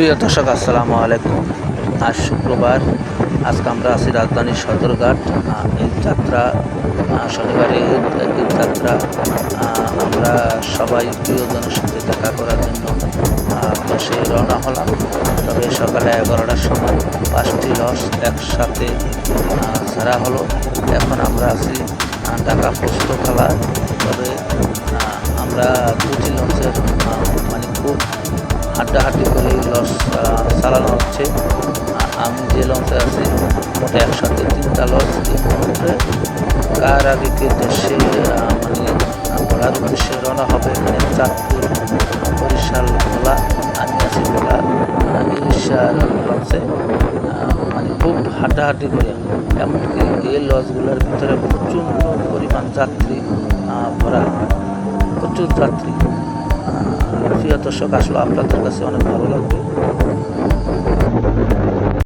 প্রিয় দর্শক, আসসালামু আলাইকুম। আজ শুক্রবার, আজকে আমরা আছি রাজধানীর সদরঘাট যাত্রা শনিবারে যাত্রা আমরা সবাই প্রিয়জনের সাথে দেখা করার জন্য বসে রওনা হলাম। তবে সকালে এগারোটার সময় পাঁচটি লস একসাথে ছাড়া হলো। এখন আমরা আছি ঢাকা পোস্তখালা তবে আমরা দুটি লঞ্চের হাড্ডাহাড্ডি করে লঞ্চ চালানো হচ্ছে। আমি যে লঞ্চে আছি মোটা একসাথে তিনটা লঞ্চ এই মুহূর্তে কার আগে কে দেশে মানে ভোলার উদ্দেশ্যে রওনা হবে এখানে চাঁদপুর বরিশাল ভোলা আমি আছি ভোলা আহ, ইলিশা লঞ্চে মানে খুব হাড্ডাহাড্ডি করে। এমনকি এই লঞ্চগুলোর ভিতরে প্রচুর পরিমাণ যাত্রী ভরা। প্রচুর যাত্রী। দর্শক আসলে আপনাদের কাছে অনেক ভালো লাগবে।